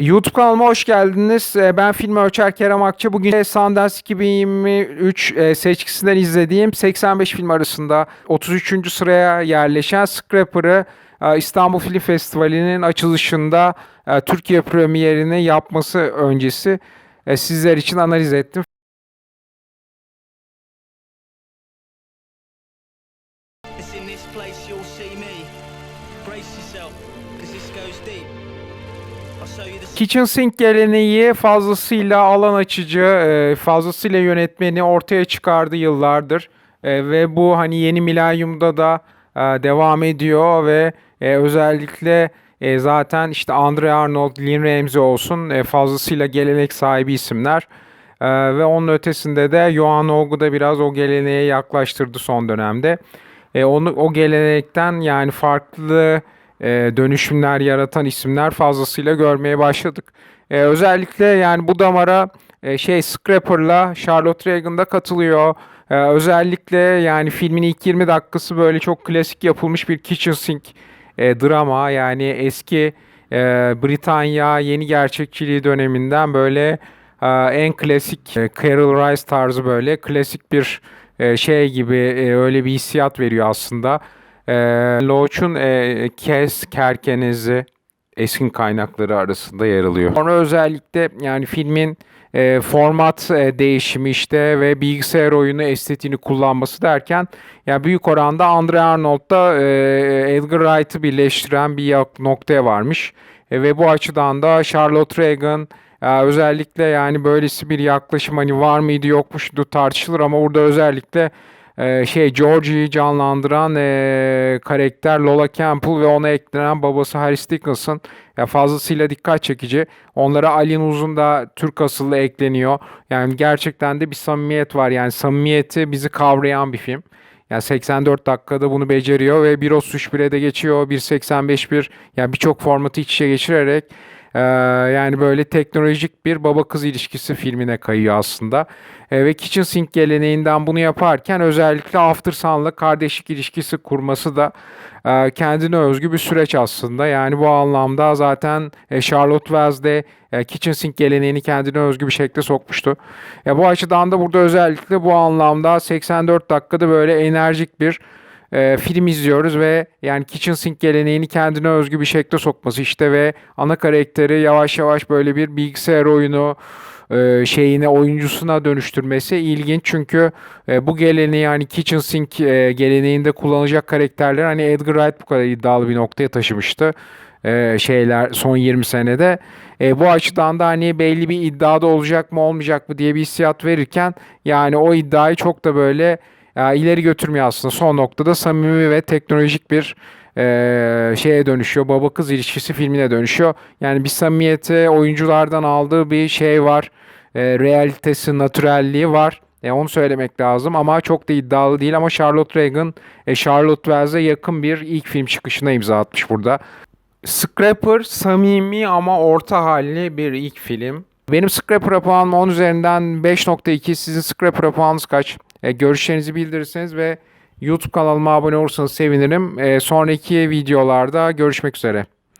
YouTube kanalıma hoş geldiniz. Ee, Ben film ölçer Kerem Akça. Bugün Sundance 2023 e, seçkisinden izlediğim 85 film arasında 33. sıraya yerleşen Scrapper'ı e, İstanbul Film Festivali'nin açılışında e, Türkiye premierini yapması öncesi sizler için analiz ettim. Place you'll see me. Brace yourself, because this goes deep. Kitchen Sink geleneği fazlasıyla alan açıcı, e, fazlasıyla yönetmeni ortaya çıkardı yıllardır. E, Ve bu hani yeni milenyumda da e, devam ediyor ve özellikle zaten işte Andre Arnold, Lynn Ramsey olsun fazlasıyla gelenek sahibi isimler. Ve onun ötesinde de Johan Ogu da biraz o geleneğe yaklaştırdı son dönemde. Onu o gelenekten yani farklı e, dönüşümler yaratan isimler fazlasıyla görmeye başladık. E, özellikle yani bu damara e, şey Scrapper'la Charlotte Reagan da katılıyor. E, özellikle yani filmin ilk 20 dakikası böyle çok klasik yapılmış bir kitchen sink e, drama yani eski e, Britanya yeni gerçekçiliği döneminden böyle e, en klasik e, Carol Rice tarzı böyle klasik bir e, şey gibi e, öyle bir hissiyat veriyor aslında. E, Loach'un e, Kes Kerkenezi esin kaynakları arasında yer alıyor. Sonra özellikle yani filmin e, format e, değişimi işte ve bilgisayar oyunu estetiğini kullanması derken ya büyük oranda Andre Arnold'da e, Edgar Wright'ı birleştiren bir noktaya varmış. E, ve bu açıdan da Charlotte Reagan e, özellikle yani böylesi bir yaklaşım hani var mıydı yok tartışılır ama burada özellikle e, şey Georgie'yi canlandıran e, karakter Lola Campbell ve ona eklenen babası Harris Dickinson ya fazlasıyla dikkat çekici. Onlara Alin Uzun da Türk asıllı ekleniyor. Yani gerçekten de bir samimiyet var. Yani samimiyeti bizi kavrayan bir film. Yani 84 dakikada bunu beceriyor ve 1.31'e de geçiyor. 1.85 yani birçok formatı iç içe geçirerek ee, yani böyle teknolojik bir baba kız ilişkisi filmine kayıyor aslında. Ee, ve Kitchen Sink geleneğinden bunu yaparken özellikle After Sun'la kardeşlik ilişkisi kurması da e, kendine özgü bir süreç aslında. Yani bu anlamda zaten e, Charlotte Wells de e, Kitchen Sink geleneğini kendine özgü bir şekilde sokmuştu. Ya bu açıdan da burada özellikle bu anlamda 84 dakikada böyle enerjik bir e, film izliyoruz ve yani Kitchen Sink geleneğini kendine özgü bir şekilde sokması işte ve ana karakteri yavaş yavaş böyle bir bilgisayar oyunu e, şeyine oyuncusuna dönüştürmesi ilginç çünkü e, bu geleneği hani Kitchen Sink e, geleneğinde kullanacak karakterler hani Edgar Wright bu kadar iddialı bir noktaya taşımıştı e, şeyler son 20 senede. E, bu açıdan da hani belli bir iddiada olacak mı olmayacak mı diye bir hissiyat verirken yani o iddiayı çok da böyle e, ileri götürmüyor aslında. Son noktada samimi ve teknolojik bir e, şeye dönüşüyor. Baba kız ilişkisi filmine dönüşüyor. Yani bir samimiyeti oyunculardan aldığı bir şey var. E, realitesi, natürelliği var. E, onu söylemek lazım ama çok da iddialı değil ama Charlotte Reagan, e, Charlotte Wells'e yakın bir ilk film çıkışına imza atmış burada. Scrapper samimi ama orta halli bir ilk film. Benim Scrapper'a puanım 10 üzerinden 5.2. Sizin Scrapper'a puanınız kaç? E, görüşlerinizi bildirirseniz ve YouTube kanalıma abone olursanız sevinirim. E, sonraki videolarda görüşmek üzere.